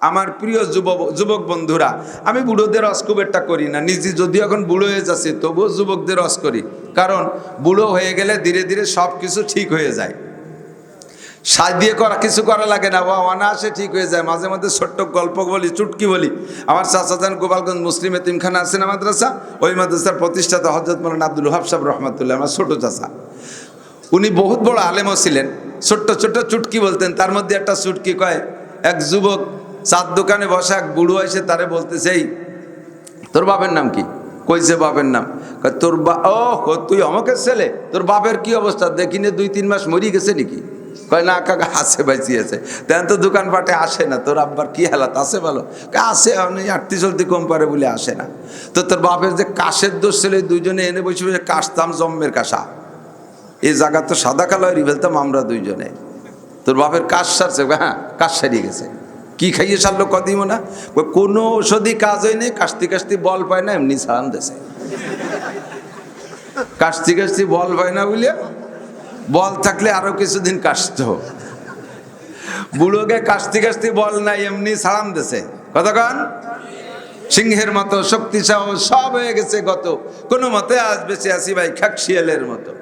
আমার প্রিয় যুবক যুবক বন্ধুরা, আমি বুড়োদের রস খুব একটা করি না। নিজে যদি এখন বুড়ো হয়ে যাচ্ছে, তবুও যুবকদের রস করি। কারণ বুড়ো হয়ে গেলে ধীরে ধীরে সব কিছু ঠিক হয়ে যায়। সাজ দিয়ে করা, কিছু করা লাগে না। বা অনায়াসে ঠিক হয়ে যায়। মাঝে মাঝে ছোট্ট গল্প বলি, চুটকি বলি। আমার চাচাজান গোপালগঞ্জ মুসলিম এতিমখানা আছে না মাদ্রাসা? ওই মাদ্রাসার প্রতিষ্ঠাতা হজরত মৌলানা আব্দুল হাব সাহেব রহমতুল্লাহ, আমার ছোট চাচা। উনি বহুত বড় আলেমও ছিলেন। ছোট্ট ছোট্ট চুটকি বলতেন। তার মধ্যে একটা চুটকি কয়, এক যুবক চার দোকানে বসা বুড়ো এসে তারে বলতেছে, এই, তোর বাপের নাম কি? কইছে, বাপের নাম। তোর বা ও তুই আমাকে ছেলে? তোর বাপের কি অবস্থা? দেখিনি দুই, তিন মাস মরি গেছে নাকি? কয়, না, কাকা, আছে বাইসি আছে। তেন তো দোকানপাটে আসে না, তোর আব্বার কি হালাত? আছে ভালো? আসে আমি আটটি চলতি কম পারে বলে আসে না। তো তোর বাপের যে কাশের দোষ ছেলে দুইজনে এনে বসে বসে কাশতাম জম্মের কাশা। এই জায়গা তো সাদা কালো হারিয়ে ফেলতাম আমরা দুইজনে। তোর বাপের কাশ সারছে হ্যাঁ কাশ সারিয়ে গেছে। কি খাইয়ে সারলো কদিমো না? কোনো ওষুধই কাজ হয়নি কাশতি কাশতি বল পায় না, এমনি সারান দেশে কাশতি কাশতি বল পায় না বুঝলে বল থাকলে আরও কিছুদিন কাশত। বুড়োকে কাশতি কাশতি বল নাই, এমনি সারান দেশে কতক্ষণ সিংহের মতো শক্তিশাহ সব হয়ে গেছে গত। কোনো মতে আজ বেঁচে আসি ভাই খাকশিয়ালের মতো।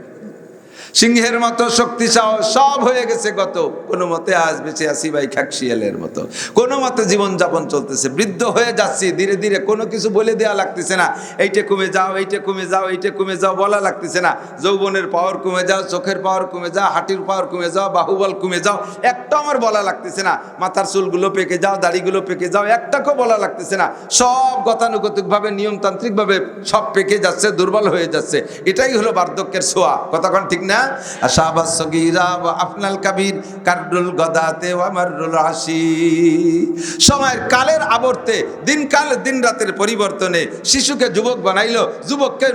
সিংহের মতো শক্তিশাহ সব হয়ে গেছে গত। কোনো মতে আজ বেঁচে আসি ভাই খাকশিয়ালের মতো। কোনো মতে জীবনযাপন চলতেছে। বৃদ্ধ হয়ে যাচ্ছি, ধীরে ধীরে কোনো কিছু বলে দেওয়া লাগতেছে না। এইটা কমে যাও, এইটা কমে যাও, এইটা কমে যাও বলা লাগতেছে না। যৌবনের পাওয়ার কমে যাও, চোখের পাওয়ার কমে যাও, হাঁটির পাওয়ার কমে যাও, বাহুবল কমে যাও, একটা আমার বলা লাগতেছে না। মাথার চুলগুলো পেকে যাও, দাড়িগুলো পেকে যাও, একটাকেও বলা লাগতেছে না। সব গতানুগতিকভাবে, নিয়মতান্ত্রিকভাবে সব পেকে যাচ্ছে, দুর্বল হয়ে যাচ্ছে। এটাই হলো বার্ধক্যের ছোঁয়া। কতক্ষণ ঠিক না? আশাবাস সগীরা ওয়া আফনাল কাবির কাররুল গদাতে ওয়া মাররুল আসি সময়ের কালের আবর্তে, দিনকাল দিন রাতের পরিবর্তনে শিশুকে যুবক বানাইলো, যুবককে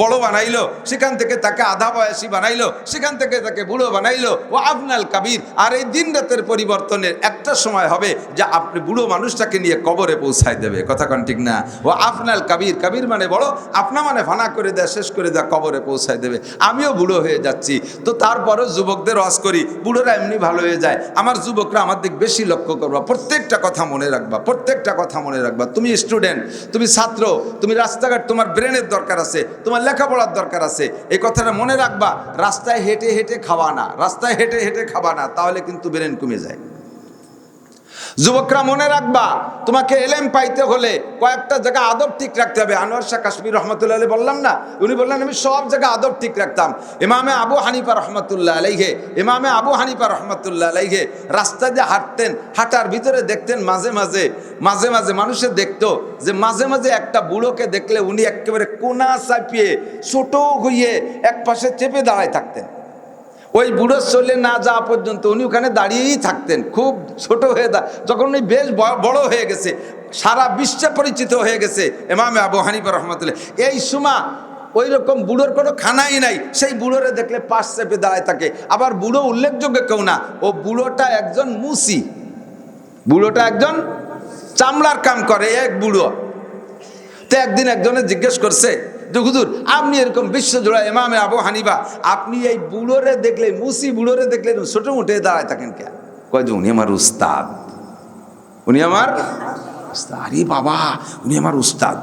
বড় বানাইলো, সেখান থেকে তাকে আধা বয়সী বানাইলো, সেখান থেকে তাকে বুড়ো বানাইলো ও আফনাল কাবির। আর এই দিন রাতের পরিবর্তনের একটা সময় হবে যে আপনি বুড়ো মানুষটাকে নিয়ে কবরে পৌঁছায় দেবে। কথা কন ঠিক না? ও আফনাল কাবির কাবির মানে বড়, আপনা মানে ফানা করে দেয়, শেষ করে দেয়, কবরে পৌঁছায় দেবে। আমিও বুড়ো হয়ে যাচ্ছি। তো তারপরেও যুবকদের রস করি, বুড়োরা এমনি ভালো হয়ে যায়। আমার যুবকরা আমার দিক বেশি লক্ষ্য করবা। প্রত্যেকটা কথা মনে রাখবা, প্রত্যেকটা কথা মনে রাখবা। তুমি স্টুডেন্ট তুমি ছাত্র, তুমি রাস্তাঘাট, তোমার ব্রেনের দরকার আছে, তোমার লেখাপড়ার দরকার আছে। এই কথাটা মনে রাখবা, রাস্তায় হেঁটে হেঁটে খাওয়া না, রাস্তায় হেঁটে হেঁটে খাওয়া না, তাহলে কিন্তু ব্রেন কমে যায়। যুবকরা মনে রাখবা, তোমাকে এলেম পাইতে হলে কয়েকটা জায়গা আদব ঠিক রাখতে হবে। আনোয়ার শাহ কাশ্মীর রহমতুল্লাহ আলী বললাম না? উনি বললেন, আমি সব জায়গা আদব ঠিক রাখতাম। ইমামে আবু হানিফা রহমতুল্লাহ আলাইহে, ইমামে আবু হানিফা রহমতুল্লাহ আলাইহে রাস্তা দিয়ে হাঁটতেন, হাঁটার ভিতরে দেখতেন মাঝে মাঝে মাঝে মাঝে মানুষে দেখতো যে মাঝে মাঝে একটা বুড়োকে দেখলে উনি একেবারে কোনা চাপিয়ে, ছোট হইয়ে এক পাশে চেপে দাঁড়ায় থাকতেন। ওই বুড়ো চলে না যাওয়া পর্যন্ত উনি ওখানে দাঁড়িয়েই থাকতেন। খুব ছোট হয়ে দা যখন উনি বেশ বড় হয়ে গেছে, সারা বিশ্বে পরিচিত হয়ে গেছে এমামে আবু হানিফা রহমতুল্লাহ। এই সুমা ওই রকম বুড়োর কোনো খানাই নাই, সেই বুড়োরে দেখলে পাশ চেপে দাঁড়ায় থাকে। আবার বুড়ো উল্লেখযোগ্য কেউ না, ও বুড়োটা একজন মুসি। বুড়োটা একজন চামড়ার কাম করে, এক বুড়ো। তো একদিন একজনে জিজ্ঞেস করছে যে হুজুর, আপনি এরকম বিশ্বজোড়া এমামে আবু হানিবা আপনি এই বুড়োরে দেখলে, মুসি বুড়োরে দেখলে ছোটো মুঠে দাঁড়ায় থাকেন কে কয় উনি আমার উস্তাদ। উনি আমার উস্তাদ। আরে বাবা, উনি আমার উস্তাদ।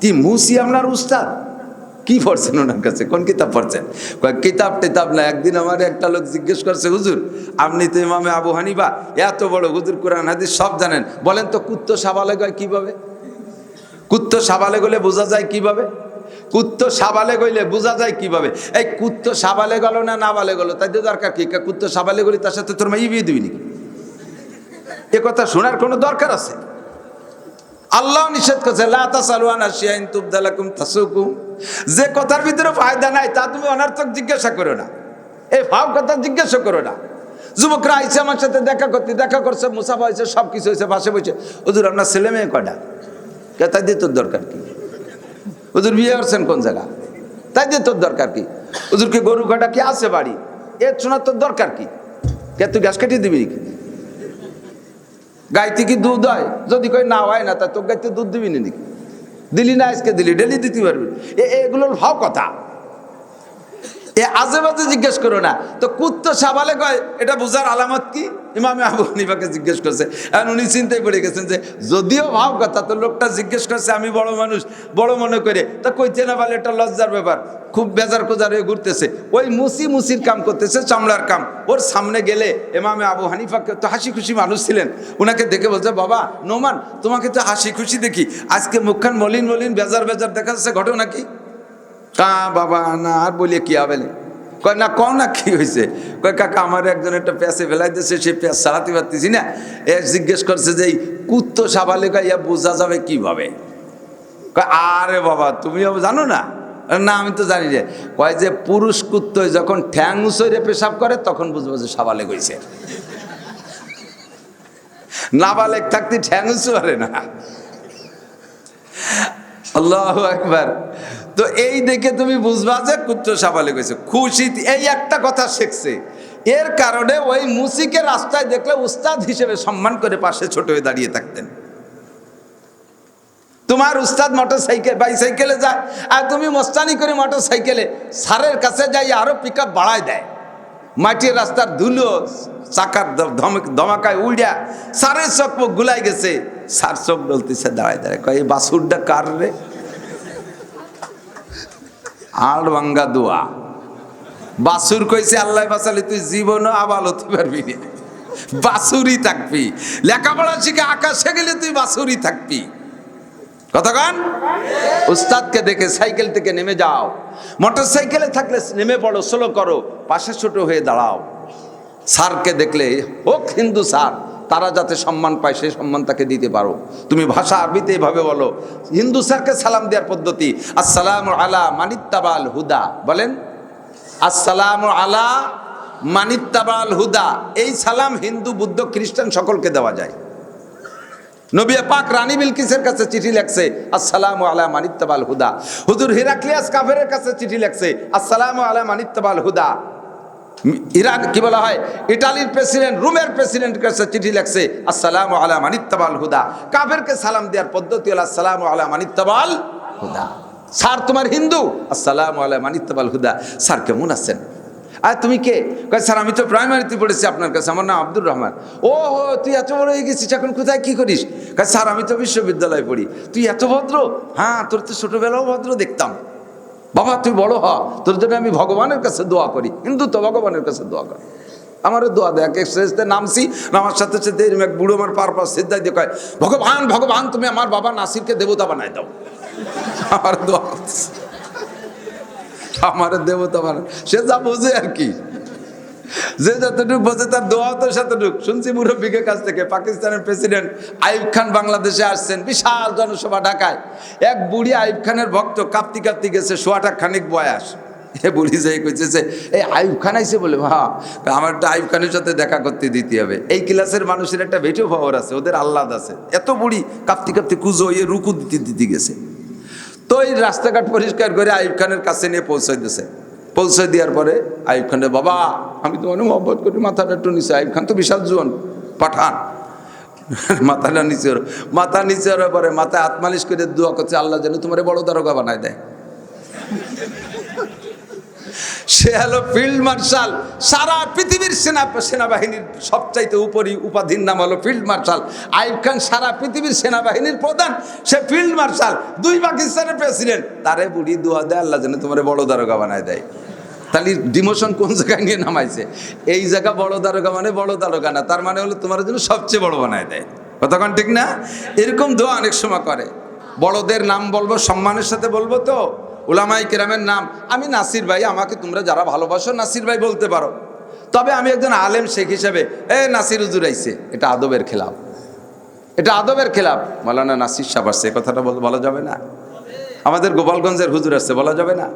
কি মুসি আপনার উস্তাদ? কি পড়ছেন ওনার কাছে? কোন কিতাব পড়ছেন? কয়, কিতাব টিতাব না, একদিন আমার একটা লোক জিজ্ঞেস করছে, হুজুর, আপনি তো ইমামে আবু হানিবা এত বড় হুজুর, কোরআন, হাদিস সব জানেন। বলেন তো কুত্ত সাবালে কয় কীভাবে? কুত্ত সাবালে গলে বোঝা যায় কীভাবে? কুত্ত সাবালে গইলে বোঝা যায় কীভাবে? এই কুত্ত সাবালে গেল না না বালে গেল? তাই তো দরকার কি? কুত্ত সাবালে গলি, তার সাথে তোর মাই বিয়ে দিবি নাকি? এ কথা শোনার কোনো দরকার আছে? আল্লাহ নিষেধ করছে, লা তাসালুয়ান আশিয়াইন তুবদালাকুম তাসুকুম। যে কথার ভিতরে ফায়দা নাই, তা তুমি অনার্থক জিজ্ঞাসা করো না। এই ফাও কথা জিজ্ঞাসা করো না। যুবকরা আইসে আমার সাথে দেখা করতে, দেখা করছে, মুসাফা হয়েছে সব কিছু হয়েছে পাশে বসে। ওদের আপনার ছেলে মেয়ে কয়টা? কে তাই দিয়ে তোর দরকার কি? ওদের বিয়ে করছেন কোন জায়গা? তাই দিয়ে তোর দরকার কি? ওদেরকে গরু কাটা কি আছে বাড়ি? এর শোনার তোর দরকার কি? কে, তুই গ্যাস কাটিয়ে দিবি নাকি? গাইতে কি দুধ হয়? যদি কই না, হয় না, তা তোর গাইতে দুধ দিবি নাকি? দিলি না, আজকে দিলি, ডেলি দিতে পারবি। এ এগুলোর ভাব কথা। এ আজে বাজে জিজ্ঞেস করো না। তো কুত্ত সাবালে কয়, এটা বুঝার আলামত কি? ইমামে আবু হানিফাকে জিজ্ঞেস করছে। এখন উনি চিন্তায় পড়ে গেছেন যে, যদিও ভাব কথা, তো লোকটা জিজ্ঞেস করছে, আমি বড় মানুষ, বড় মনে করে? তা কইতে না পারলে এটা লজ্জার ব্যাপার। খুব বেজার কোজার হয়ে ঘুরতেছে। ওই মুসি মুসির কাম করতেছে, চামড়ার কাম। ওর সামনে গেলে এমামে আবু হানিফাকে তো হাসি খুশি মানুষ ছিলেন। ওনাকে দেখে বলছে, বাবা, নোমান, তোমাকে তো হাসি খুশি দেখি। আজকে মুখখান মলিন মলিন, বেজার বেজার দেখা যাচ্ছে ঘটনা কি কা বাবা, না, আর বলিয়ে কি হবে? কয়, না, কও না, কি হয়েছে কয়, কাকা আমার একজন একটা প্যাসে ফেলাই দিয়েছে সেই প্যাস চালাতে পারতেছি না। এ জিজ্ঞেস করছে যে, এই কুত্তো সাবালে ইয়া বোঝা যাবে কীভাবে? কয়, আরে বাবা তুমিও জানো না? না, আমি তো জানি রে। কয় যে, পুরুষ কুত্তয় যখন ঠ্যাং উসরে পেশাব করে, তখন বুঝব যে সাবালে গইছে নাবালেক থাকতে ঠ্যাং উঁচু না। আল্লাহ একবার তো এই দেখে তুমি বুঝবা যে কুত্ত সাবালে গেছে। খুশি এই একটা কথা শিখছে। এর কারণে ওই মুসিকে রাস্তায় দেখলে উস্তাদ হিসেবে সম্মান করে পাশে ছোট হয়ে দাঁড়িয়ে থাকতেন। তোমার উস্তাদ মোটর সাইকেল বাইসাইকেলে যায় আর তুমি মস্তানি করে মোটর সাইকেলে সারের কাছে যাই আরও পিক আপ বাড়ায় দেয়। মাটির রাস্তার ধুলো, চাকার ধমক- ধমাকায় উড়িয়া সারের চোখ গুলাই গেছে। সার চোখ বলতেছে, দাঁড়ায় দাঁড়ায়, কয়, এই বাসুরটা কার রে? আড় ভাঙ্গা দোয়া। বাসুর কইছে, আল্লাহ বাসালে তুই জীবনও আবাল হতে পারবি। না বাসুরি থাকবি। লেখাপড়া শিখে আকাশে গেলে তুই বাসুরি থাকবি। কতক্ষণ উস্তাদকে দেখে সাইকেল থেকে নেমে যাও। মোটর সাইকেলে থাকলে নেমে পড়ো, স্লো করো, পাশে ছোট হয়ে দাঁড়াও। স্যারকে দেখলে, হোক হিন্দু স্যার। তারা যাতে সম্মান পায়, সেই সম্মান তাকে দিতে পারো। তুমি ভাষা আরবিতে এভাবে বলো। হিন্দু স্যারকে সালাম দেওয়ার পদ্ধতি, আসসালাম আলা মানিত্তাবাল হুদা বলেন। আসসালাম আলা মানিত্তাবাল হুদা এই সালাম হিন্দু, বুদ্ধ, খ্রিস্টান সকলকে দেওয়া যায়। নবিয়া পাক রানী বিলকিসের কাছে চিঠি লেখছে, আসসালামু আলা মানিত্তাবাল হুদা হুজুর হিরাক্লিয়াস কাফেরের কাছে চিঠি লেখছে, আসসালামু আলা মানিত্তাবাল হুদা ইরান কি বলা হয়? ইটালির প্রেসিডেন্ট রুমের প্রেসিডেন্টের কাছে চিঠি লেখছে, আসসালামু আলা মানিত্তাবাল হুদা। কাফেরকে সালাম দেওয়ার পদ্ধতি হলো, আসসালামু আলা মানিত্তাবাল হুদা। স্যার, তোমার হিন্দু? আসসালামু আলা মানিত্তাবাল হুদা। স্যার, কেমন আছেন? আর, তুমি কে? স্যার, আমি তো প্রাইমারিতে পড়েছি আপনার কাছে, আমার নাম আব্দুর রহমান। ও হো তুই এত বড় হয়ে গেছিস, এখন কোথায় কি করিস? স্যার, আমি তো বিশ্ববিদ্যালয়ে পড়ি। তুই এত ভদ্র? হ্যাঁ তোর তো ছোটবেলাও ভদ্র দেখতাম। বাবা, তুই বড় হ, তোর জন্য আমি ভগবানের কাছে দোয়া করি। কিন্তু তো ভগবানের কাছে দোয়া করি। আমারও দোয়া দেয় এক শেষতে নামছি নামার সাথে সাথে এক বুড়ো আমার পার পাশ সিদ্ধাই দিয়ে কয়, ভগবান ভগবান, তুমি আমার বাবা নাসিরকে দেবতা বানাই দাও। আমার দোয়া। আমার দেবতা বানায়, সে যা বোঝে আর কি। যে যতটুকু বোঝে তার দোয়া তো সেতটুক। শুনছি মুরব্বীকে কাছ থেকে, পাকিস্তানের প্রেসিডেন্ট আইব খান বাংলাদেশে আসছেন, বিশাল জনসভা ঢাকায়। এক বুড়ি আইব খানের ভক্ত কাঁপতি কাঁপতি গেছে সোয়াটা খানিক বয়স। এ বুড়ি যাই কইছে যে এই আইব খান আইসে বলে? হ্যাঁ আমার একটা আইব খানের সাথে দেখা করতে দিতে হবে। এই ক্লাসের মানুষের একটা বেটো খবর আছে, ওদের আহ্লাদ আছে। এত বুড়ি কাঁপতি কাঁপতি কুজো ইয়ে রুকু দিতে দিতে গেছে। তো এই রাস্তাঘাট পরিষ্কার করে আইব খানের কাছে নিয়ে পৌঁছে দিয়েছে পৌঁছে দেওয়ার পরে আইব খানের, বাবা আমি তো অনেক মহব্বত করি, মাথাটা একটু নিচে, আইব খান তো বিশাল জোয়ান, পাঠান। মাথাটা নিচে মাথা নিচে পরে মাথায় হাত মালিশ করে দোয়া করছে, আল্লাহ যেন তোমার বড় দারোগা বানায় দেয়। সে হলো ফিল্ড মার্শাল, সারা পৃথিবীর সেনা, সেনাবাহিনীর সবচাইতে উপরি উপাধির নাম হলো ফিল্ড মার্শাল। আইব খান সারা পৃথিবীর সেনাবাহিনীর প্রধান, সে ফিল্ড মার্শাল। দুই পাকিস্তানের প্রেসিডেন্ট, তারে বুড়ি দোয়া দেয়, আল্লাহ যেন তোমার বড় দারোগা বানায় দেয়। তাহলে ডিমোশন কোন জায়গায় নিয়ে নামাইছে? এই জায়গা বড় দারোগা মানে বড় দারোগা না, তার মানে হলো তোমার জন্য সবচেয়ে বড় বানায় দেয়। কতক্ষণ ঠিক না? এরকম দোয়া অনেক সময় করে। বড়দের নাম বলব, সম্মানের সাথে বলব তো। ওলামাই কেরামের নাম। আমি নাসির ভাই, আমাকে তোমরা যারা ভালোবাসো নাসির ভাই বলতে পারো। তবে আমি একজন আলেম শেখ হিসেবে, এ নাসির হুজুর আইছে, এটা আদবের খেলাফ। এটা আদবের খেলাফ। মালানা নাসির সাহেব আসছে কথাটা বলা যাবে না? আমাদের গোপালগঞ্জের হুজুর আসছে, বলা যাবে না?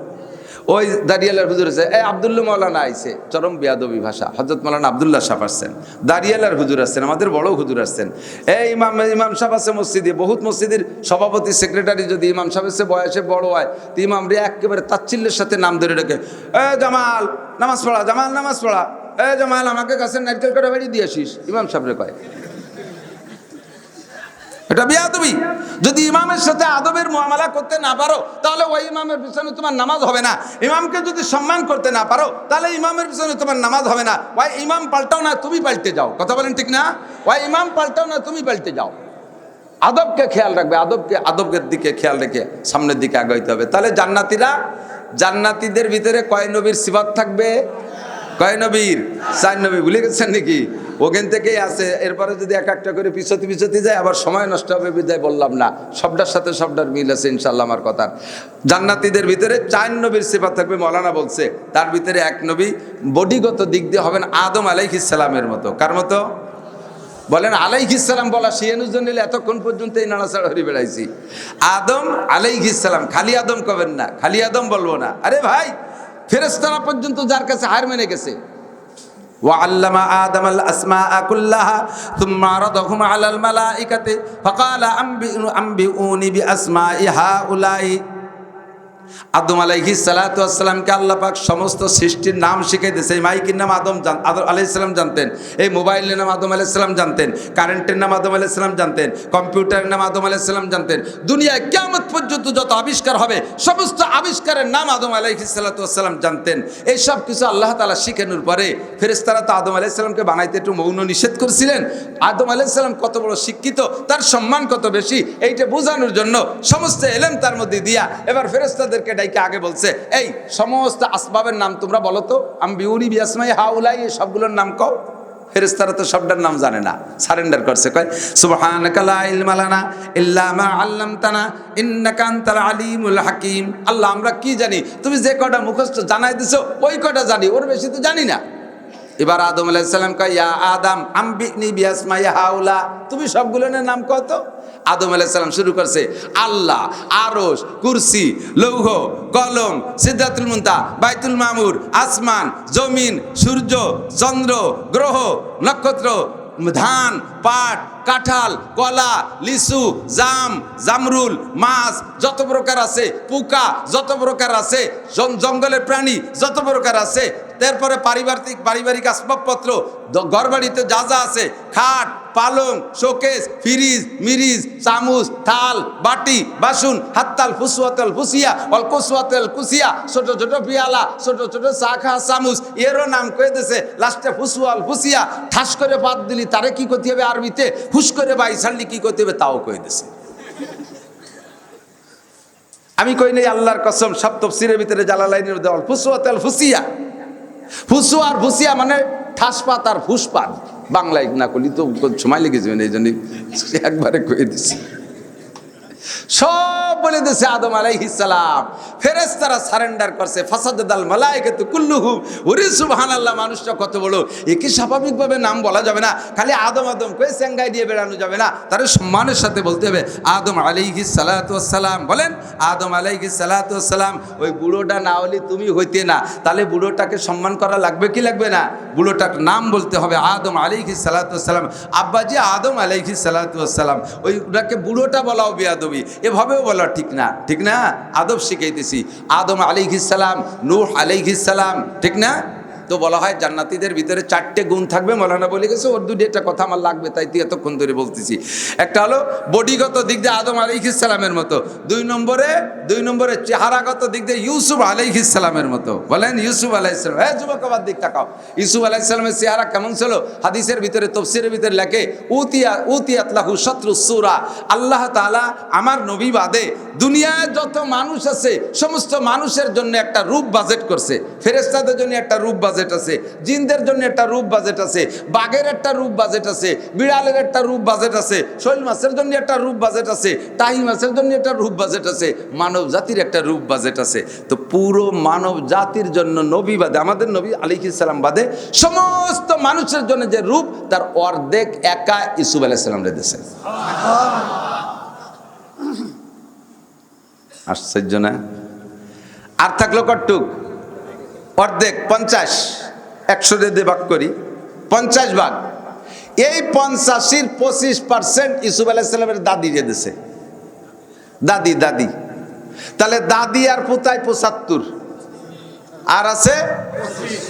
ওই দাঁড়িয়ালার হুজুর আছে এই আবদুল্লা মৌলানা আইছে। চরম বিয়াদবি ভাষা। হজরত মৌলানা আবদুল্লাহ সাহেব আসছেন। দাঁড়িয়ালার হুজুর আসছেন, আমাদের বড় হুজুর আসছেন। এই ইমাম ইমাম সাহেব আছে মসজিদে, বহুত মসজিদের সভাপতি, সেক্রেটারি যদি ইমাম সাহেব এসে বয়সে বড় হয়, তো ইমাম রে একেবারে তাচ্ছিল্যের সাথে নাম ধরে রেখে এ জামাল, নামাজ পড়া, জামাল, নামাজ পড়া। এ জামাল, আমাকে কাছে নারকেল কাটা বাড়ি দিয়ে আসিস। ইমাম সাহেব রে কয় এটা বিয়াদবি। যদি ইমামের সাথে আদবের মুআমালা করতে না পারো, তাহলে ওই ইমামের পিছনে তোমার নামাজ হবে না। ইমামকে যদি সম্মান করতে না পারো, তাহলে ইমামের পিছনে তোমার নামাজ হবে না। ওই ইমাম পাল্টাও না, তুমি পাল্টে যাও। কথা বলেন ঠিক না? ওই ইমাম পাল্টাও না, তুমি পাল্টে যাও। আদবকে খেয়াল রাখবে, আদবকে আদবের দিকে খেয়াল রেখে সামনের দিকে আগাইতে হবে। তাহলে জান্নাতিরা, জান্নাতিদের ভিতরে কয় নবীর সিবাত থাকবে? কয় নবীর? চার নবী, ভুলে গেছেন নাকি? ওখান থেকেই আছে। এরপরে যদি এক একটা করে পিছতে পিছতে যায়, আবার সময় নষ্ট হবে বিদায় বললাম না। সবটার সাথে সবটার মিল আছে ইনশাল্লাহ আমার কথার জান্নাতিদের ভিতরে চার নবীর সিফাত থাকবে, মৌলানা বলছে। তার ভিতরে এক নবী বডিগত দিক দিয়ে হবেন আদম আলাইহিসালামের মতো। কার মতো? বলেন আলাইহিসালাম বলা শিয়ানুজন নিলে এতক্ষণ পর্যন্ত এই নাড়াচাড়া হরি বেড়াইছি। আদম আলাইহিসালাম খালি আদম কবেন না? খালি আদম বলব না। আরে ভাই ফেরেস্তারা পর্যন্ত যার কাছে হার মেনে গেছে। وعلم آدم الأسماء كلها ثم عرضهم على الملائكة فقال أنبئ- أنبئوني بأسماء هؤلاء. আদম আলাইহি সালাতামকে আল্লাহ পাক সমস্ত সৃষ্টির নাম শিখাই দিয়েছে। এই মাইকের নাম আদম জান আদম আলাইসালাম জানতেন। এই মোবাইলের নাম আদম আলাইসালাম জানতেন। কারেন্টের নাম আদম আলাইসালাম জানতেন। কম্পিউটারের নাম আদম আলাইসালাম জানতেন। দুনিয়ায় কেমন পর্যন্ত যত আবিষ্কার হবে, সমস্ত আবিষ্কারের নাম আদম আলাইহি সালাতাম জানতেন। এই সব কিছু আল্লাহ তালা শিখানোর পরে ফেরেস্তারা তো আদম আলাইসালামকে বানাইতে একটু মৌন নিষেধ করছিলেন। আদম আলাইসালাম কত বড় শিক্ষিত, তার সম্মান কত বেশি, এইটা বোঝানোর জন্য সমস্ত এলেম তার মধ্যে দিয়া এবার ফেরেস্তাদেরকে ডাইকে আগে বলছে, এই সমস্ত আসবাবের নাম তোমরা বলো তো। আমি বিউনি বিয়াসমাই হাউলাই, এই সবগুলোর নাম কও। ফেরেস্তারা তো সবটার নাম জানে না, সারেন্ডার করছে, কয়, সুবহানাকা লা ইলমা লানা ইল্লা মা আলিমুল হাকিম। আল্লাহ, আমরা কি জানি? তুমি যে কটা মুখস্থ জানাই দিছো, ওই কটা জানি, ওর বেশি তো জানি না। এবার আদম আলাইসাল্লাম কয়, ইয়া আদম আম্বিকনি বিয়াসমা হাউলা তুমি সবগুলোর নাম কত? আদম আলাইসাল্লাম শুরু করছে, আল্লাহ আরস কুরসি, লৌহ, কলম, সিদ্ধাতুল মুন্তা বাইতুল মামুর, আসমান, জমিন, সূর্য, চন্দ্র, গ্রহ, নক্ষত্র ধান, পাট, কাঁঠাল, কলা, লিচু, জাম, জামরুল, মাছ, যত প্রকার আছে, পোকা, যত প্রকার আছে জঙ্গলের প্রাণী, যত প্রকার আছে, তারপরে পারিবারিক পারিবারিক আসবাবপত্র ঘরবাড়িতে যা যা আছে, খাট পালং, শোকেস, ফ্রিজ, মিরিজ, চামচ, থাল, বাটি, বাসন, হাততাল ফুসুয়াতাল ফুসিয়া অল কুসুয়াতাল কুসিয়া, ছোট ছোট পিয়ালা, ছোট ছোট চা খা, চামচ। এরও নাম কয়ে দিছে, লাস্টে ফুসুয়াল ফুসিয়া, ঠাস করে বাদ দিলি, তারে কি করতে হবে আরবিতে? হুস করে বাই ছাড়লি, কি করতে হবে? তাও কয়ে দিছে। আমি কই নেই, আল্লাহর কসম, সব তফসিরের ভিতরে জালালাইনের দেওয়াল ফুসুয়াতাল ফুসিয়া। ফুসু আর ফুসিয়া মানে ঠাসপাত আর ফুসপাত বাংলায় না করলি তো সময় লেগেছে এই জন্যই একবারে কয়ে দিছি সব বলে দিয়েছে আদম আলাইহিসালাম ফেরেশতারা সারেন্ডার করছে। ফাসাদাল মালাইকাতু কুল্লুহুম ওরে সুবহানাল্লাহ, মানুষটা কত বড়। একে স্বাভাবিকভাবে নাম বলা যাবে না। খালি আদম আদম কয়ে স্যাঙ্গাই দিয়ে বেড়ানো যাবে না। তার সম্মানের সাথে বলতে হবে, আদম আলাইহিস সালাতু সালাম বলেন, আদম আলাইহিস সালাতু সালাম ওই বুড়োটা না হলে তুমি হইতে না। তাহলে বুড়োটাকে সম্মান করা লাগবে কি লাগবে না? বুড়োটার নাম বলতে হবে আদম আলাইহিস সালাতু সালাম আব্বাজি, আদম আলাইহিস সালাতু সালাম ওই ওটাকে বুড়োটা বলাও বেয়াদবি। এভাবেও বলা ঠিক না। ঠিক না? আদব শিখাইতেছি। আদম আলাইহিসালাম নূহ আলাইহিসালাম ঠিক না? তো বলা হয়, জান্নাতিদের ভিতরে চারটে গুণ থাকবে। মৌলানা বলে গেছে, ওর দুটি একটা কথা আমার লাগবে, তাই তুই এতক্ষণ ধরে বলতেছি। একটা হলো, বডিগত দিক দিয়ে আদম আলাইহিসালামের মতো। দুই নম্বরে দুই নম্বরে চেহারাগত দিক দিয়ে ইউসুফ আলাইহিসালামের মতো। বলেন, ইউসুফ আলাইসালাম হ্যাঁ যুবক আবার দিক তাকাও। ইউসুফ আলাইসালামের চেহারা কেমন ছিল? হাদিসের ভিতরে, তফসিরের ভিতরে লেখে, উতিয়া, উতিয়াত লাহু শত্রু সুরা। আল্লাহ তাআলা আমার নবী বাদে দুনিয়ায় যত মানুষ আছে, সমস্ত মানুষের জন্য একটা রূপ বাজেট করছে। ফেরেস্তাদের জন্য একটা রূপ বাজেট আছে, জিনদের জন্য একটা রূপ বাজেট আছে, বাঘের একটা রূপ বাজেট আছে, বিড়ালের একটা রূপ বাজেট আছে, শৈল মাছের জন্য একটা রূপ বাজেট আছে টাই মাছের জন্য একটা রূপ বাজেট আছে, মানব জাতির একটা রূপ বাজেট আছে। তো পুরো মানব জাতির জন্য নবী বাদে, আমাদের নবী আলিহিসাল্লাম বাদে, সমস্ত মানুষের জন্য যে রূপ, তার অর্ধেক একা ইসুফ আলাইসাল্লাম রেখেছে আশ্চর্য না? আর থাকল কটুক অর্ধেক, পঞ্চাশ। একশো দিয়ে ভাগ করি, পঞ্চাশ ভাগ। এই পঞ্চাশির পঁচিশ পার্সেন্ট ইসুফ আলাইসাল্লামের দাদি দিয়ে দিছে। দাদি দাদি। তাহলে দাদি আর পুতায় পঁচাত্তর। আর আছে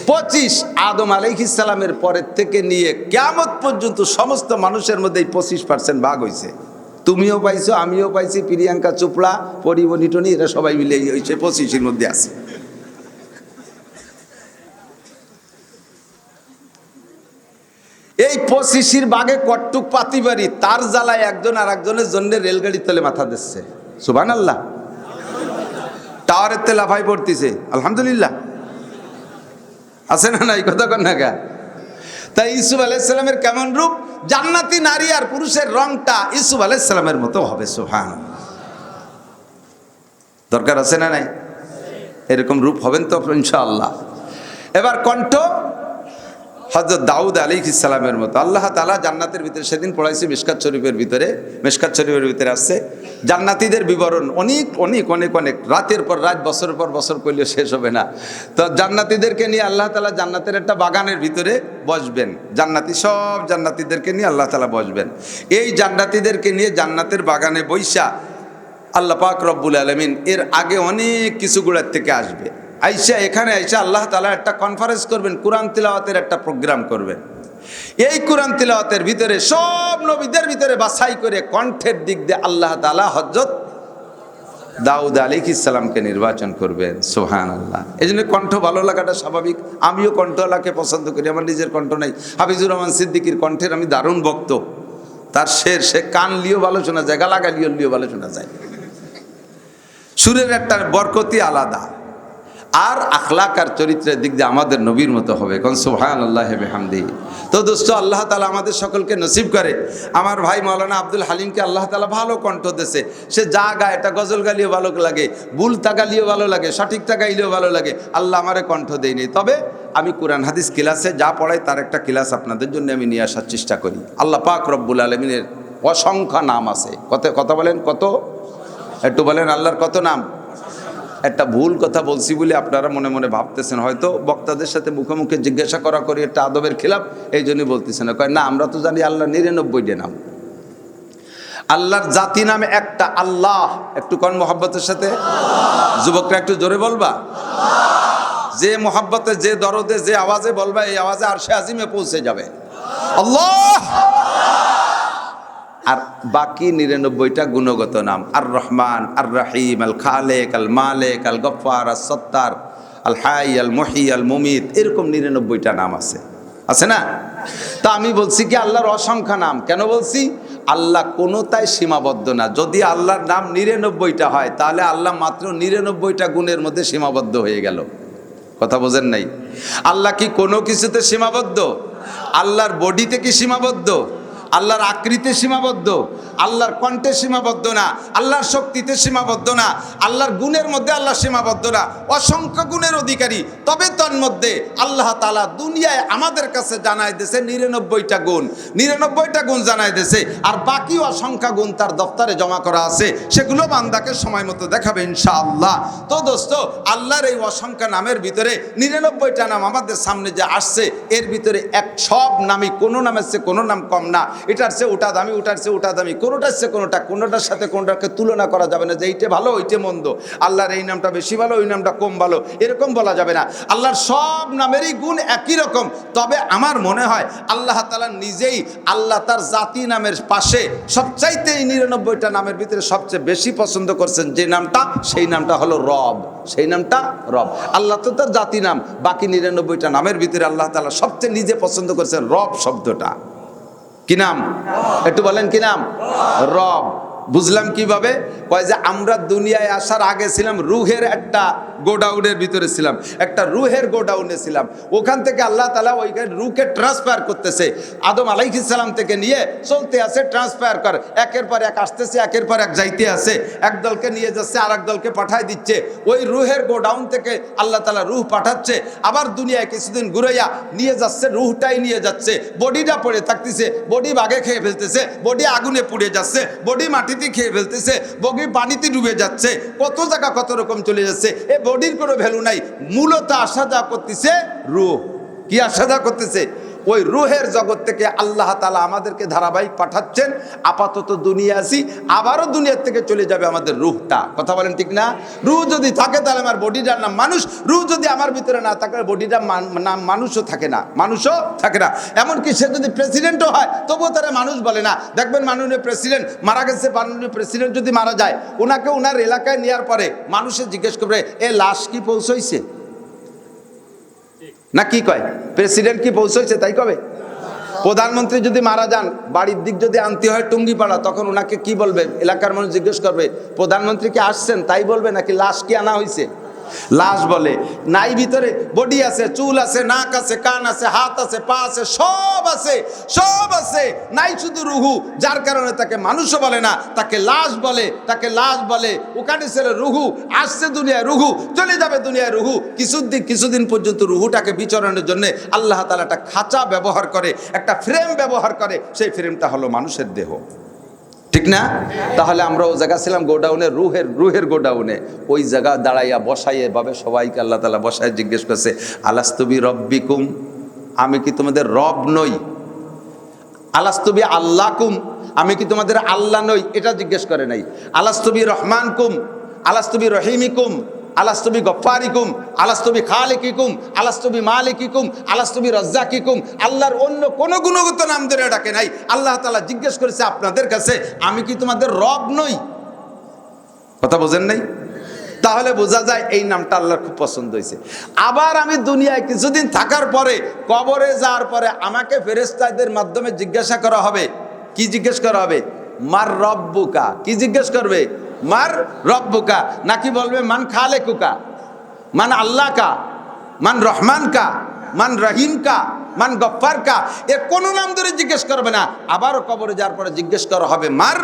পঁচিশ। আদম আলাইহিসালামের পরের থেকে নিয়ে কেমত পর্যন্ত সমস্ত মানুষের মধ্যে এই পঁচিশ পার্সেন্ট ভাগ হয়েছে তুমিও পাইছো, আমিও পাইছি, প্রিয়াঙ্কা চোপড়া পরিবনি টনি, এরা সবাই মিলে হয়েছে পঁচিশের মধ্যে আছে। এই পঁচিশির বাঘে কট্টুক পাতি বাড়ি, তার জ্বালায় একজন আর একজনের জন্য রেলগাড়ি তলে মাথা দিচ্ছে। সুবান আল্লাহ টাওয়ারের তে লাফাই পড়তেছে, আলহামদুলিল্লাহ। আছে না নাই? কথা কন না তাই ইসুফ আলাইসালামের কেমন রূপ? জান্নাতি নারী আর পুরুষের রংটা ইসুফ আলাইসালামের মতো হবে সুহান দরকার আছে না নাই? এরকম রূপ হবেন তো, ইনশাআল্লাহ। এবার কণ্ঠ। হজরত দাউদ আলী ইসলামের মতো। আল্লাহ তালা জান্নাতের ভিতরে সেদিন পড়াইছি মিসকাত শরীফের ভিতরে। মিসকাত শরীফের ভিতরে আসছে। জান্নাতিদের বিবরণ অনেক অনেক অনেক অনেক। রাতের পর রাত, বছরের পর বছর করলেও শেষ হবে না। তো জান্নাতিদেরকে নিয়ে আল্লাহ তালা জান্নাতের একটা বাগানের ভিতরে বসবেন। জান্নাতি, সব জান্নাতিদেরকে নিয়ে আল্লাহ তালা বসবেন। এই জান্নাতিদেরকে নিয়ে জান্নাতের বাগানে বৈশা আল্লাহ পাক রব্বুল আলমিন এর আগে অনেক কিছু গুড়ার থেকে আসবে। আইসা, এখানে আইসা আল্লাহ তালা একটা কনফারেন্স করবেন, কোরআন তিলাওয়াতের একটা প্রোগ্রাম করবেন। এই কোরআন তিলাওয়াতের ভিতরে সব নবীদের ভিতরে বাছাই করে কণ্ঠের দিক দিয়ে আল্লাহ তালা হজরত দাউদ আলী ইসলামকে নির্বাচন করবেন। সোহান আল্লাহ এই জন্য কণ্ঠ ভালো লাগাটা স্বাভাবিক। আমিও কণ্ঠওয়ালাকে পছন্দ করি, আমার নিজের কণ্ঠ নাই। হাফিজুর রহমান সিদ্দিকির কণ্ঠের আমি দারুণ ভক্ত। তার শের, সে কান লিও ভালো শোনা যায় গালাগা লিও লিও ভালো শোনা যায়। সুরের একটা বরকতি আলাদা। আর আখলাক আর চরিত্রের দিক দিয়ে আমাদের নবীর মতো হবে। কোন সোহান আল্লাহ হেবে হামদি তো দোস্ত, আল্লাহ তালা আমাদের সকলকে নসিব করে। আমার ভাই মৌলানা আব্দুল হালিমকে আল্লাহ তালা ভালো কণ্ঠ দেশে সে যা গায়, এটা গজল গালিও ভালো লাগে বুলতা গালিও ভালো লাগে সঠিকটা গাইলেও ভালো লাগে। আল্লাহ আমারে কণ্ঠ দেয়নি। তবে আমি কোরআন হাদিস ক্লাসে যা পড়াই তার একটা ক্লাস আপনাদের জন্য আমি নিয়ে আসার চেষ্টা করি। আল্লাহ পাক রব্বুল আলমিনের অসংখ্য নাম আছে। কত কথা বলেন? কত? একটু বলেন, আল্লাহর কত নাম? একটা ভুল কথা বলছি বলে আপনারা মনে মনে ভাবতেছেন। হয়তো বক্তাদের সাথে মুখে মুখে জিজ্ঞাসা করা করি, একটা আদবের খিলাফ, এই জন্যই বলতেছেন কয়, না, আমরা তো জানি আল্লাহ নিরানব্বইটা নাম। আল্লাহর জাতি নামে একটা আল্লাহ। একটু কন মোহাব্বতের সাথে? যুবকরা একটু জোরে বলবা। যে মোহাব্বতে, যে দরদে, যে আওয়াজে বলবা, এই আওয়াজে আর সে আজিমে পৌঁছে যাবে। আল্লাহ! আর বাকি নিরানব্বইটা গুণগত নাম। আর রহমান আর রাহিম আল খালেক আল মালেক আল গফার আল সত্তার আল হাই আল মহি আল মুমিত এরকম নিরানব্বইটা নাম আছে। আছে না? তা আমি বলছি কি আল্লাহর অসংখ্য নাম। কেন বলছি? আল্লাহ কোনোটাই সীমাবদ্ধ না। যদি আল্লাহর নাম নিরানব্বইটা হয়, তাহলে আল্লাহ মাত্র নিরানব্বইটা গুণের মধ্যে সীমাবদ্ধ হয়ে গেল। কথা বোঝেন নাই? আল্লাহ কি কোনো কিছুতে সীমাবদ্ধ? আল্লাহর বডিতে কি সীমাবদ্ধ? আল্লাহর আকৃতিতে সীমাবদ্ধ, আল্লাহর কণ্ঠে সীমাবদ্ধ না, আল্লাহর শক্তিতে সীমাবদ্ধ না, আল্লাহর গুণের মধ্যে আল্লাহ সীমাবদ্ধ না, অসংখ্য গুণের অধিকারী। তবে তন্মধ্যে আল্লাহ তালা দুনিয়ায় আমাদের কাছে জানায় দিয়েছে নিরানব্বইটা গুণ নিরানব্বইটা গুণ জানায় দিয়েছে আর বাকি অসংখ্য গুণ তার দপ্তরে জমা করা আছে, সেগুলো বান্দাকে সময় মতো দেখাবে ইনশাআল্লাহ। তো দোস্ত, আল্লাহর এই অসংখ্য নামের ভিতরে নিরানব্বইটা নাম আমাদের সামনে যে আসছে, এর ভিতরে এক সব নামই কোনো নামের চেয়ে কোনো নাম কম না। এটার চেয়ে ওটা দামি, ওটার চেয়ে ওটা দামি, কোনোটার চেয়ে কোনোটা, কোনোটার সাথে কোনোটাকে তুলনা করা যাবে না যে এইটা ভালো, ওইটা মন্দ। আল্লাহর এই নামটা বেশি ভালো, ওই নামটা কম ভালো, এরকম বলা যাবে না। আল্লাহর সব নামেরই গুণ একই রকম। তবে আমার মনে হয় আল্লাহ তালা নিজেই আল্লাহ তার জাতি নামের পাশে সবচাইতে এই নিরানব্বইটা নামের ভিতরে সবচেয়ে বেশি পছন্দ করছেন যে নামটা, সেই নামটা হলো রব। সেই নামটা রব। আল্লাহ তো তার জাতি নাম, বাকি নিরানব্বইটা নামের ভিতরে আল্লাহ তালা সবচেয়ে নিজে পছন্দ করছেন রব শব্দটা। কি নাম? একটু বলেন কি নাম? রব। বুঝলাম কীভাবে? কয় যে, আমরা দুনিয়ায় আসার আগে ছিলাম, রুহের একটা গোডাউনের ভিতরে ছিলাম, একটা রুহের গোডাউনে ছিলাম। ওখান থেকে আল্লাহ তালা ওইখানে রুকে ট্রান্সফার করতেছে। আদম আলাইহিসালাম থেকে নিয়ে চলতে আছে ট্রান্সফার কর। একের পর এক আসতেছে, একের পর এক যাইতে আছে এক দলকে নিয়ে যাচ্ছে আর দলকে পাঠায় দিচ্ছে। ওই রুহের গোডাউন থেকে আল্লাহ তালা রুহ পাঠাচ্ছে। আবার দুনিয়ায় কিছুদিন ঘুরাইয়া নিয়ে যাচ্ছে, রুহটাই নিয়ে যাচ্ছে। বডিটা পড়ে থাকতেছে, বডি বাগে খেয়ে ফেলতেছে, বডি আগুনে পুড়ে যাচ্ছে, বডি মাটিতে খেয়ে ফেলতেছে বগি পানিতে ডুবে যাচ্ছে, কত জায়গা কত রকম চলে যাচ্ছে, এ বডির কোনো ভ্যালু নাই। মূলত আসা যা করতেছে রুহ। কি আসা যা করতেছে? ওই রুহের জগৎ থেকে আল্লাহ তালা আমাদেরকে ধারাবাহিক পাঠাচ্ছেন। আপাতত দুনিয়া আসি আবারও দুনিয়ার থেকে চলে যাবে আমাদের রুহটা। কথা বলেন ঠিক না? রুহ যদি থাকে তাহলে আমার বডিটার নাম মানুষ, রুহ যদি আমার ভিতরে না থাকে বডিটার নাম মানুষও থাকে না, মানুষও থাকে না। এমনকি সে যদি প্রেসিডেন্টও হয়, তবুও তারা মানুষ বলে না। দেখবেন মাননীয় প্রেসিডেন্ট মারা গেছে, মাননীয় প্রেসিডেন্ট যদি মারা যায়, ওনাকে ওনার এলাকায় নেওয়ার পরে মানুষে জিজ্ঞেস করবে, এ লাশ কি পৌঁছইছে? না, কি কয়? প্রেসিডেন্ট কি পৌঁছেছে তাই কবে? প্রধানমন্ত্রী যদি মারা যান, বাড়ির দিক যদি আনতে হয় টুঙ্গিপাড়া, তখন ওনাকে কি বলবে? এলাকার মানুষ জিজ্ঞেস করবে, প্রধানমন্ত্রী কি আসছেন? তাই বলবে নাকি লাশ কি আনা হয়েছে? লাশ বলে, নাই ভিতরে, বডি আছে, চুল আছে, নাক আছে, কান আছে, হাত আছে, পা আছে, সব আছে সব আছে। নাই শুধু রুহু, যার কারণে তাকে মানুষও বলে না, তাকে লাশ বলে, তাকে লাশ বলে। ওখানে ছেলে রুহু, আসছে দুনিয়ায় রুহু, চলে যাবে দুনিয়ায় রুহু। কিছুদিন কিছুদিন পর্যন্ত রুহুটাকে বিচরণের জন্য আল্লাহ তালা একটা খাঁচা ব্যবহার করে, একটা ফ্রেম ব্যবহার করে, সেই ফ্রেমটা হলো মানুষের দেহ। ঠিক না? তাহলে আমরা ও জায়গা ছিলাম গোডাউনে, রুহের রুহের গোডাউনে। ওই জায়গা দাঁড়াইয়া বসাইয়ে ভাবে সবাইকে আল্লাহ তালা বসায় জিজ্ঞেস করছে আলাস্তবি রব্বিকুম? আমি কি তোমাদের রব নই? আলাস্তবি আল্লাহ কুম আমি কি তোমাদের আল্লাহ নই? এটা জিজ্ঞেস করে নাই। আলাস্তবি রহমান কুম আলাস্তবি রহিমিকুম? আলাস্তবি গফারিকুম আলাস্তবি খালিকিকুম, আলাস্তবি মালিকিকুম, আলাস্তবি রজ্জাকিকুম। আল্লাহর অন্য কোনো গুণগত নাম ধরে ডাকে নাই। আল্লাহ তালা জিজ্ঞেস করেছে আপনাদের কাছে, আমি কি তোমাদের রব নই? কথা বোঝেন নাই? তাহলে বোঝা যায় এই নামটা আল্লাহর খুব পছন্দ হয়েছে। আবার আমি দুনিয়ায় কিছুদিন থাকার পরে, কবরে যাওয়ার পরে আমাকে ফেরেস্তাদের মাধ্যমে জিজ্ঞাসা করা হবে। কি জিজ্ঞেস করা হবে? মার রব্বুকা। কি জিজ্ঞেস করবে? মার রব্বুকা। নাকি বলবে, মান খালে কুকা মান আল্লাহ কা মান রহমান কা মান রহিম কা মান গফার কা এর কোনো নাম ধরে জিজ্ঞেস করবে না। আবারও কবরে যাওয়ার পরে জিজ্ঞেস করা হবে, মার?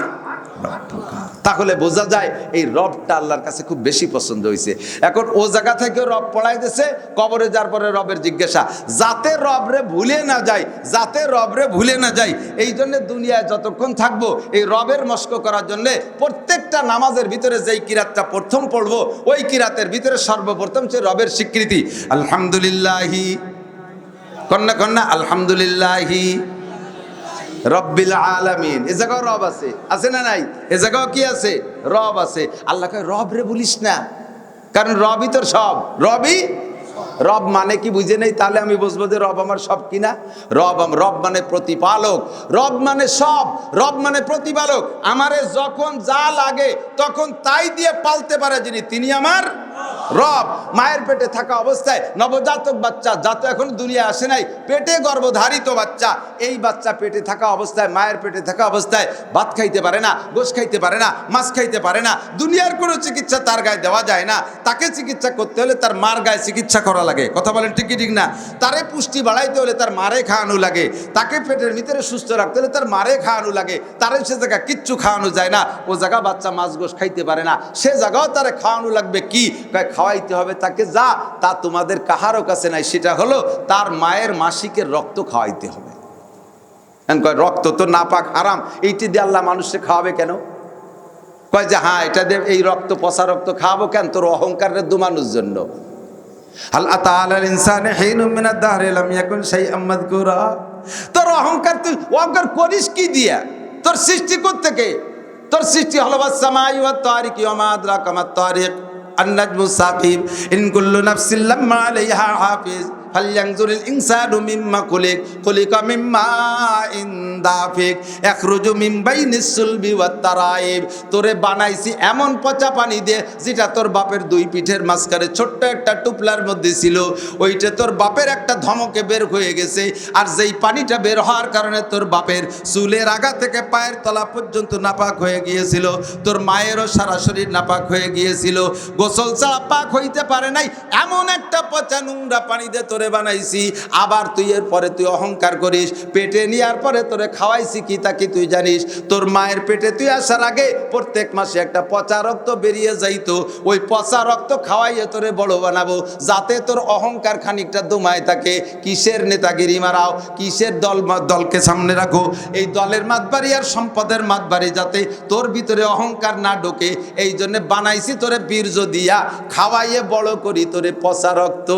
তাহলে বোঝা যায় এই রবটা আল্লাহর কাছে খুব বেশি পছন্দ হয়েছে। এখন ও জায়গা থেকে রব পড়াই দিছে, কবরে যার পরে রবের জিজ্ঞাসা, যাতে রবরে ভুলে না যায় যাতে রবরে ভুলে না যায় এই জন্য দুনিয়ায় যতক্ষণ থাকব, এই রবের মস্ক করার জন্য প্রত্যেকটা নামাজের ভিতরে যেই কিরাতটা প্রথম পড়ব, ওই কিরাতের ভিতরে সর্বপ্রথম সে রবের স্বীকৃতি। আলহামদুলিল্লাহি, কন্যা কন্যা, আলহামদুলিল্লাহি রব্বিল আলামিন। এ জায়গাও রব আছে। আছে না নাই? এ জায়গাও কি আছে? রব আছে। আল্লাহকে রব রে বলিস না। কারণ রবই তোর সব। রবই? রব মানে কি বুঝে নেই? তাহলে আমি বুঝব যে রব আমার সব কিনা? রব রব মানে প্রতিপালক। রব মানে সব। রব মানে প্রতিপালক। আমারে যখন যা লাগে, তখন তাই দিয়ে পালতে পারে যিনি। তিনি আমার রব, মায়ের পেটে থাকা অবস্থায় নবজাতক বাচ্চা যাতে এখন দুনিয়া আসে নাই, পেটে গর্ভধারিত বাচ্চা, এই বাচ্চা পেটে থাকা অবস্থায়, মায়ের পেটে থাকা অবস্থায় ভাত খাইতে পারে না, গোশ খাইতে পারে না, মাছ খাইতে পারে না, দুনিয়ার কোনো চিকিৎসা তার গায়ে দেওয়া যায় না, তাকে চিকিৎসা করতে হলে তার মার গায়ে চিকিৎসা করা লাগে, কথা বলেন ঠিকই ঠিক না? তারে পুষ্টি বাড়াইতে হলে তার মারে খাওয়ানো লাগে, তাকে পেটের ভিতরে সুস্থ রাখতে হলে তার মারে খাওয়ানো লাগে, তারে সে জায়গা কিচ্ছু খাওয়ানো যায় না, ও জায়গা বাচ্চা মাছ গোশ খাইতে পারে না, সে জায়গাও তারে খাওয়ানো লাগবে কি? খাওয়াইতে হবে তাকে যা, তা তোমাদের কাহারও কাছে নাই। সেটা হলো তার মায়ের মাসিকের রক্ত খাওয়াইতে হবে। কয়, রক্ত তো নাপাক হারাম, এইটি দিয়ে আল্লাহ মানুষকে খাওয়াবে কেন? কয় যে হ্যাঁ এটা দিয়ে এই রক্ত, পচা রক্ত খাওয়াবো কেন? তোর অহংকারের দুমানুর জন্য। ইনসানে তোর অহংকার তুই অহংকার করিস কি দিয়া? তোর সৃষ্টি থেকে তোর সৃষ্টি হলো, বাস সামাই ওয়া তারিক, ওয়া মা আদরাকা মাত তারিক। আন্নাজমু সাকিব ইনকুল্লু নাফসিল্লাম্মা আলাইহা হাফিজ। ফাল্যাংজুরিল ইনসানু মিম্মা কুলিক কুলিকা মিম্মা ইনদাফিক। একরুজু মিম বাইনিস সুলবি ওয়াত তারাইব। তোরে বানাইছি এমন পচা পানি দিয়ে যেটা তোর বাপের দুই পিঠের মাঝখানে ছোট্ট একটা টুপলার মধ্যে ছিল। ওইটা তোর বাপের একটা ধমকে বের হয়ে গেছে। আর যেই পানিটা বের হওয়ার কারণে তোর বাপের চুলের আগা থেকে পায়ের তলা পর্যন্ত নাপাক হয়ে গিয়েছিল। তোর মায়েরও সরাসরি নাপাক হয়ে গিয়েছিল। গোসল ছাড়া পাক হইতে পারে নাই, এমন একটা পচা নোংরা পানি দিয়ে তোর তোরে বানাইছি, আবার তুই এর পরে তুই অহংকার করিস, পেটে নেওয়ার পরে তোরে খাওয়াইছি কি তা কি তুই জানিস? তোর মায়ের পেটে তুই আসার আগে প্রত্যেক মাসে একটা পচা রক্ত বেরিয়ে যাইতো, ওই পচা রক্ত খাওয়াইয়ে তোরে বড় বানাবো, যাতে তোর অহংকার খানিকটা দুমায় থাকে। কিসের নেতাগিরি মারাও, কিসের দল দলকে সামনে রাখো? এই দলের মাতবাড়ি আর সম্পদের মাতবাড়ি যাতে তোর ভিতরে অহংকার না ঢোকে। এই জন্য বানাইছি তোরে বীর্য দিয়া, খাওয়াইয়ে বড় করি তোরে পচা রক্ত।